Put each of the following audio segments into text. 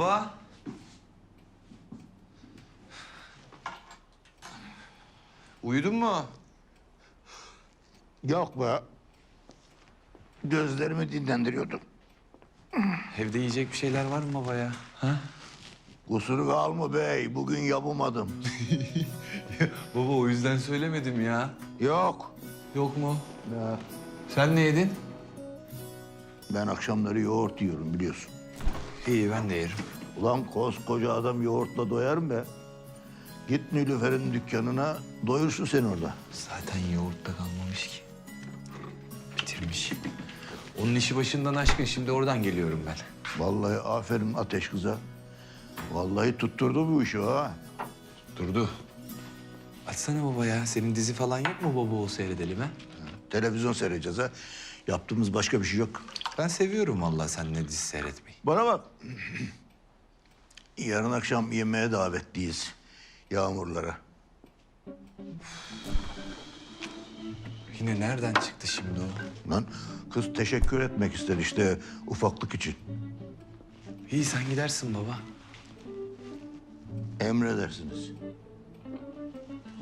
Baba. Uyudun mu? Yok be. Gözlerimi dinlendiriyordum. Evde yiyecek bir şeyler var mı baba ya? Ha? Kusuru kalma bey. Bugün yapamadım. Baba o yüzden söylemedim ya. Yok. Yok mu? Ya, Sen ne yedin? ben akşamları yoğurt yiyorum biliyorsun. İyi ben de yerim. Ulan koskoca adam yoğurtla doyar mı be? Git Nilüfer'in dükkanına doyursun sen orada. Zaten yoğurtta kalmamış ki. Bitirmiş. Onun işi başından aşkın şimdi oradan geliyorum ben. Vallahi aferin ateş kıza. Vallahi tutturdu bu işi ha. Durdu. Açsana baba ya. Senin dizi falan yok mu baba o seyredelim ha? Televizyon seyredeceğiz ha. Yaptığımız başka bir şey yok. Ben seviyorum vallahi seninle dizi seyretmeyi. Bana bak. Yarın akşam yemeğe davetliyiz. Yağmurlara. Yine nereden çıktı şimdi o? Lan kız teşekkür etmek ister işte ufaklık için. İyi sen gidersin baba. Emredersiniz.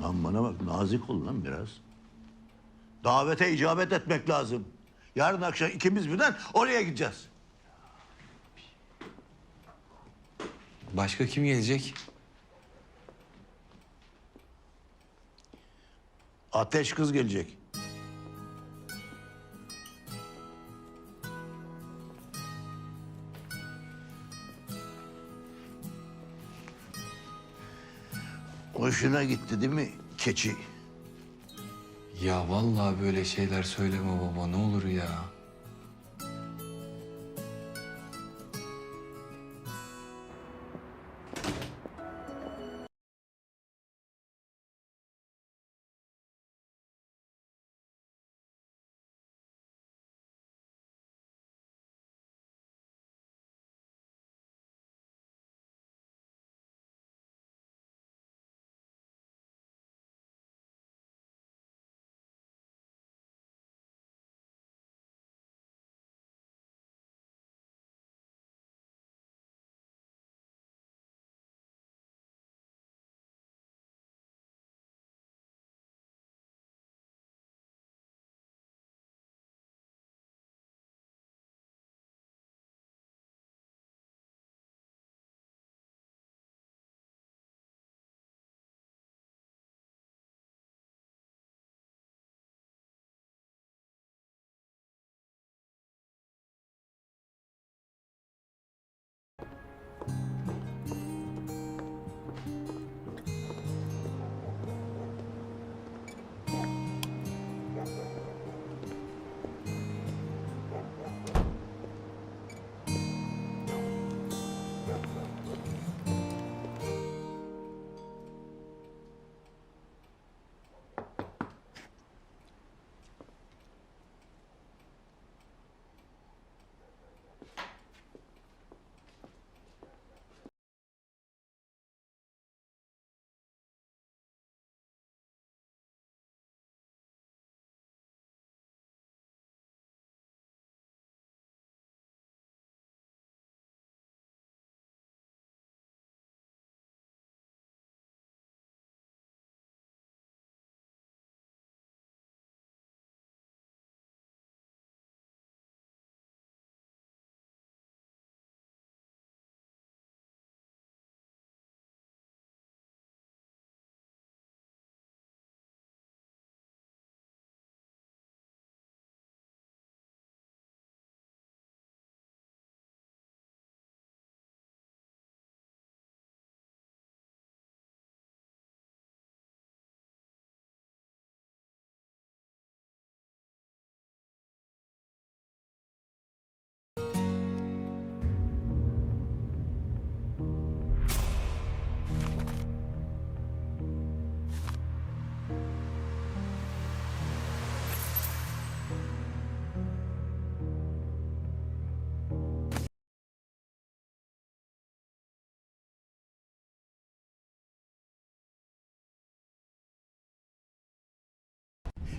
Lan bana bak nazik ol lan biraz. Davete icabet etmek lazım. Yarın akşam ikimiz birden oraya gideceğiz. Başka kim gelecek? Ateş kız gelecek. Hoşuna gitti değil mi keçi? Ya vallahi böyle şeyler söyleme baba ne olur ya.